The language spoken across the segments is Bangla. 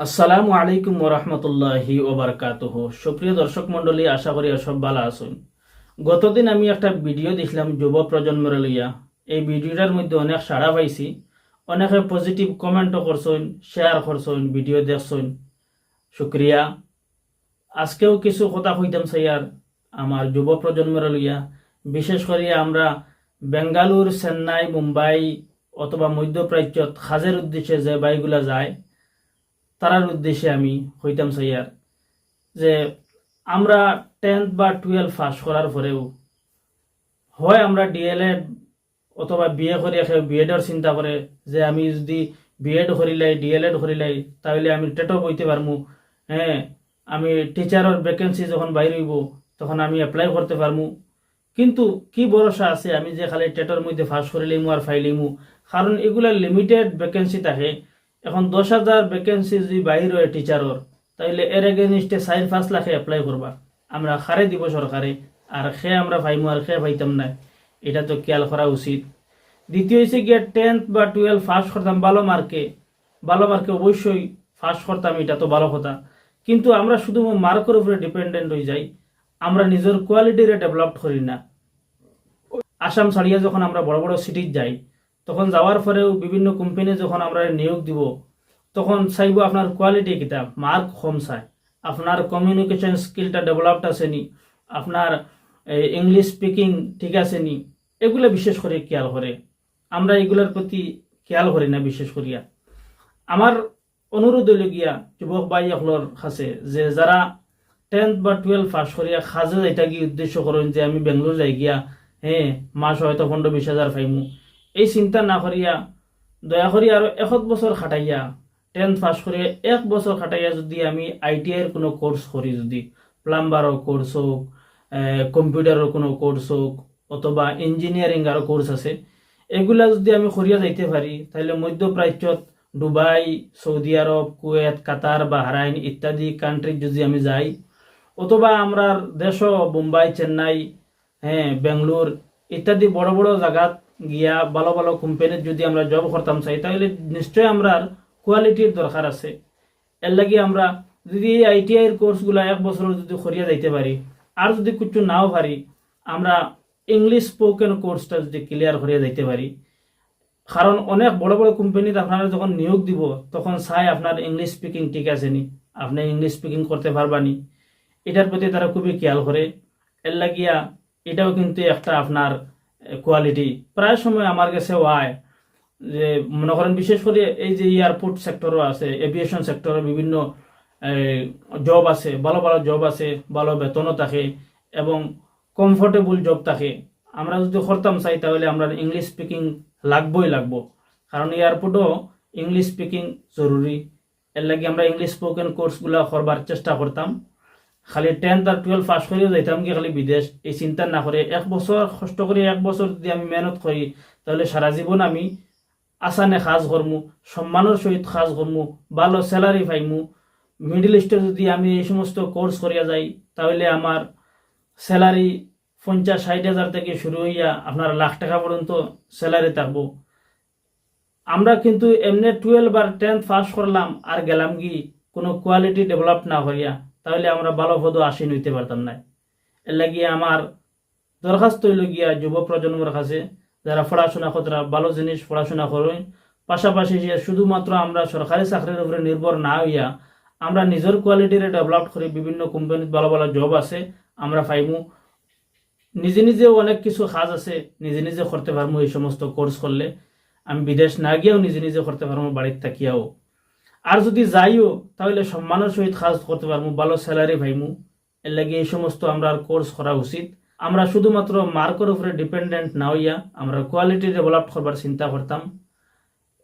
আসসালামু আলাইকুম ওরহমতুল্লাহি ওবরকাতুহ সুপ্রিয় দর্শক মন্ডলী আশা করি সব ভালো আছেন। গতদিন আমি একটা ভিডিও দেখলাম যুব প্রজন্মের লইয়া। এই ভিডিওটার মধ্যে অনেক সাড়া পাইছি। অনেকে পজিটিভ কমেন্টও করছেন শেয়ার করছেন, ভিডিও দেখছেন। শুক্রিয়া। আজকেও কিছু কথা কইতাম সাইয়ার আমার যুব প্রজন্মের লইয়া। বিশেষ করে আমরা বেঙ্গালুর, চেন্নাই, মুম্বাই অথবা মধ্যপ্রাচ্যত খাজের উদ্দেশ্যে যে বাইগুলা যায় তারার উদ্দেশ্যে আমি হইতাম সাইয়ার যে আমরা টেন্থ বা টুয়েলভ পাস করার পরেও হয় আমরা ডিএলএড অথবা বিএ করে বিএডের চিন্তা করে যে আমি যদি বিএড করিলাই ডিএলএড করিলাই তাহলে আমি টেটও বইতে পারমু। হ্যাঁ আমি টিচারের ভ্যাকেন্সি যখন বাইর হইব, তখন আমি অ্যাপ্লাই করতে পারমু। কিন্তু কি ভরসা আছে আমি যে খালি টেটর মধ্যে ফাঁস করিলিমু আর ফাইলিমু? কারণ এগুলা লিমিটেড ভ্যাকেন্সি থাকে। এখন দশ হাজার ভ্যাকেন্সি যদি বাহির হয় টিচারর তাইলে এর এগেনিস্টে চার পাঁচ লাখে এপ্লাই করবা আমরা খারে দিব সরকারে আর খে আমরা পাইমু আর খে ভাইতাম না এটা তো খেয়াল করা উচিত। দ্বিতীয় হচ্ছে গিয়ে টেন্থ বা টুয়েলভ পাস করতাম, ভালো মার্কে ভালো মার্কে অবশ্যই পাস করতাম এটা তো ভালো কথা। কিন্তু আমরা শুধু মার্কের উপরে ডিপেন্ডেন্ট হয়ে যাই। আমরা নিজের কোয়ালিটিরে ডেভেলপ করি না। আসাম ছাড়িয়া যখন আমরা বড় বড় সিটির যাই, তখন যাওয়ার পরেও বিভিন্ন কোম্পানি যখন আমরা নিয়োগ দিব তখন চাইব আপনার কোয়ালিটি কিতাব মার্ক কম চায় আপনার কমিউনিকেশন স্কিলটা ডেভেলপড আছে নি আপনার ইংলিশ স্পিকিং ঠিক আছে নি এগুলো বিশেষ করে খেয়াল করে আমরা এগুলোর প্রতি খেয়াল করি না বিশেষ করিয়া আমার অনুরোধ হইল গিয়া যুবক ভাই সকলের কাছে যে যারা টেন্থ বা টুয়েলভ পাস করিয়া খাজে যাইতা গিয়ে উদ্দেশ্য করেন যে আমি বেঙ্গলোর যাই গিয়া হ্যাঁ মাস হয়তো পনেরো বিশ হাজার পাইমু এই চিন্তা না করিয়া, দয়া করি আৰু এশত বছৰ খাটাইয়া টেন্থ পাছ কৰি এক বছৰ খাটাইয়া যদি আমি আই টি আইৰ কোনো কোর্স করি, যদি প্লাম্বাৰৰ কোর্স হোক কম্পিউটাৰৰ কোনো কোর্স হোক, অথবা ইঞ্জিনিয়ারিং আরও কোর্স আছে, এগুলা যদি আমি করিয়া যাইতে পারি তাহলে মধ্যপ্রাচ্যত Dubai Saudi Arab, Kuwait, Qatar, Bahrain ইত্যাদি কান্ট্রি যদি আমি যাই, অথবা আমরা দেশ বোম্বাই চেন্নাই হ্যাঁ বেঙ্গলোর ইত্যাদি বড় বড় জায়গাত গিয়া ভালো ভালো কোম্পানির যদি আমরা জব করতাম চাই তাহলে নিশ্চয় আমরা কোয়ালিটির দরকার আছে। এর লাগি আমরা যদি এই আইটিআইয়ের কোর্সগুলো এক বছর যদি করিয়া যাইতে পারি, আর যদি কিছু নাও পারি, আমরা ইংলিশ স্পোকেন কোর্সটা যদি ক্লিয়ার করিয়া যাইতে পারি। কারণ অনেক বড় বড় কোম্পানিতে আপনারা যখন নিয়োগ দিব, তখন চাই আপনার ইংলিশ স্পিকিং ঠিক আছে নি, আপনি ইংলিশ স্পিকিং করতে পারবানি এটার প্রতি তারা খুবই খেয়াল করে। এর লাগিয়া এটাও কিন্তু একটা আপনার কোয়ালিটি প্রায় সময় আমার কাছে হয় যে মনে করেন বিশেষ করে এই যে এয়ারপোর্ট সেক্টরও আছে এভিয়েশন সেক্টরে বিভিন্ন জব আছে, ভালো ভালো জব আছে, ভালো বেতনও থাকে এবং কমফোর্টেবল জব থাকে। আমরা যদি করতাম চাই, তাহলে আমরা ইংলিশ স্পিকিং লাগবই লাগব। কারণ এয়ারপোর্টও ইংলিশ স্পিকিং জরুরি। এর লাগে আমরা ইংলিশ স্পোকেন কোর্সগুলো করবার চেষ্টা করতাম। খালি টেন্থ আর টুয়েলভ পাস করেও যাইতাম কি, খালি বিদেশ। এই চিন্তা না করে এক বছর কষ্ট করে এক বছর যদি আমি মেহনত করি, তাহলে সারা জীবন আমি আসানে কাজ করমু, সম্মানের সহিত কাজ করমু, ভালো স্যালারি পাইমু। মিডিল ইস্টে যদি আমি এই সমস্ত কোর্স করিয়া যাই, তাহলে আমার স্যালারি পঞ্চাশ, ষাট হাজার থেকে শুরু হইয়া আপনার লাখ টাকা পর্যন্ত স্যালারি থাকব। আমরা কিন্তু এমনি টুয়েলভ আর টেন্থ পাস করলাম, আর গেলাম কি, কোনো কোয়ালিটি ডেভেলপ না করিয়া, তাহলে আমরা ভালো পদ আসীন হইতে পারতাম না। এর লাগিয়ে আমার দরখাস্ত হইল গিয়া যুব প্রজন্মের কাছে যারা পড়াশোনা কতরা ভালো জিনিস পড়াশোনা করেন পাশাপাশি যে শুধুমাত্র আমরা সরকারি চাকরির উপরে নির্ভর না হইয়া আমরা নিজের কোয়ালিটির ডেভেলপ করি বিভিন্ন কোম্পানিতে ভালো ভালো জব আছে, আমরা পাইমু। নিজে নিজেও অনেক কিছু কাজ আছে, নিজে নিজে করতে পারব এই সমস্ত কোর্স করলে। আমি বিদেশ না গিয়েও নিজে নিজে করতে পারব বাড়িতে থাকিয়াও। আর যদি যাইও, তাহলে সম্মানের সহিত কাজ করতে পারব ভালো স্যালারি পাইমু। এর লাগে এই সমস্ত আমরা কোর্স করা উচিত। আমরা শুধুমাত্র মার্কের উপরে ডিপেন্ডেন্ট না হইয়া আমরা কোয়ালিটি ডেভেলপ করবার চিন্তা করতাম।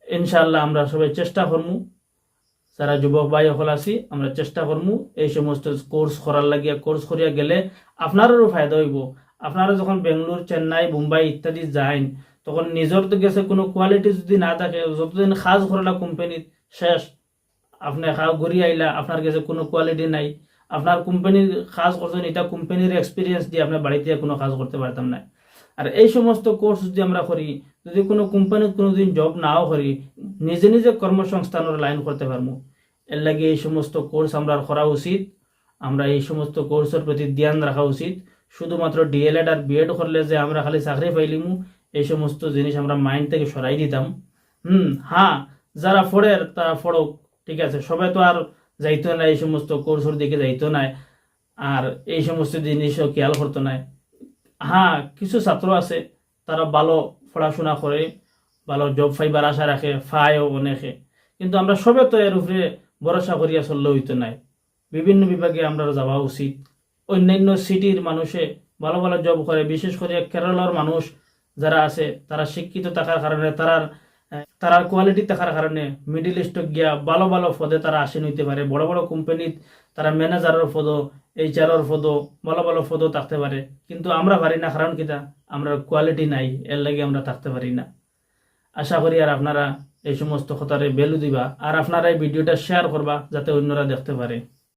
ইনশাল্লাহ আমরা সবাই চেষ্টা করমু। যারা যুবক ভাই সকল আছি, আমরা চেষ্টা করমু এই সমস্ত কোর্স করার লাগিয়া। কোর্স করিয়া গেলে আপনারও ফায়দা হইব। আপনারা যখন বেঙ্গলোর, চেন্নাই, মুম্বাই ইত্যাদি যাইন, তখন নিজের তো গেছে কোনো কোয়ালিটি যদি না থাকে, যতদিন কাজ করলা কোম্পানিত শেষ, আপনি ঘুরি আইলা, আপনার কাছে কোনো কোয়ালিটি নাই। আপনার কোম্পানির কাজ করছেন, এটা কোম্পানির এক্সপিরিয়েন্স দিয়ে আপনার বাড়িতে কোনো কাজ করতে পারতাম না। আর এই সমস্ত কোর্স যদি আমরা করি, যদি কোনো কোম্পানির কোনোদিন জব নাও করি, নিজে নিজে কর্মসংস্থানের লাইন করতে পারব। এর লাগে এই সমস্ত কোর্স আমরা করা উচিত। আমরা এই সমস্ত কোর্সের প্রতি ধ্যান রাখা উচিত। শুধুমাত্র ডিএলএড আর বিএড করলে যে আমরা খালি চাকরি পাইলিমু, এই সমস্ত জিনিস আমরা মাইন্ড থেকে সরাই দিতাম। হুম হ্যাঁ যারা ফোড়ের তারা ফোড়ক ঠিক আছে? সবাই তো আর যাইতো না, এই সমস্ত কোর্সের দিকে যাইতো না, আর এই সমস্ত জিনিসও খেয়াল করতো না। হ্যাঁ কিছু ছাত্র আছে, তারা ভালো পড়াশোনা করে, ভালো জব ফাইবার আশা রাখে ফায়ও অনেকে। কিন্তু আমরা সবে তো এর উপরে ভরসা করিয়া চললে হইতো নাই বিভিন্ন বিভাগে আমরা যাওয়া উচিত। অন্যান্য সিটির মানুষে ভালো ভালো জব করে, বিশেষ করে কেরলের মানুষ যারা আছে, তারা শিক্ষিত থাকার কারণে তারার তারার কোয়ালিটি থাকার কারণে মিডিল ইস্ট গিয়া ভালো ভালো পদে তারা আসীন হইতে পারে। বড় বড় কোম্পানিত তারা ম্যানেজারের পদ এইচআরের পদ ভালো ভালো পদও থাকতে পারে। কিন্তু আমরা পারি না, কারণ কিতা? আমরা কোয়ালিটি নাই, এর লাগে আমরা থাকতে পারি না। আশা করি আর আপনারা এই সমস্ত কথারে ভ্যালু দিবা। আর আপনারা এই ভিডিওটা শেয়ার করবা, যাতে অন্যরা দেখতে পারে।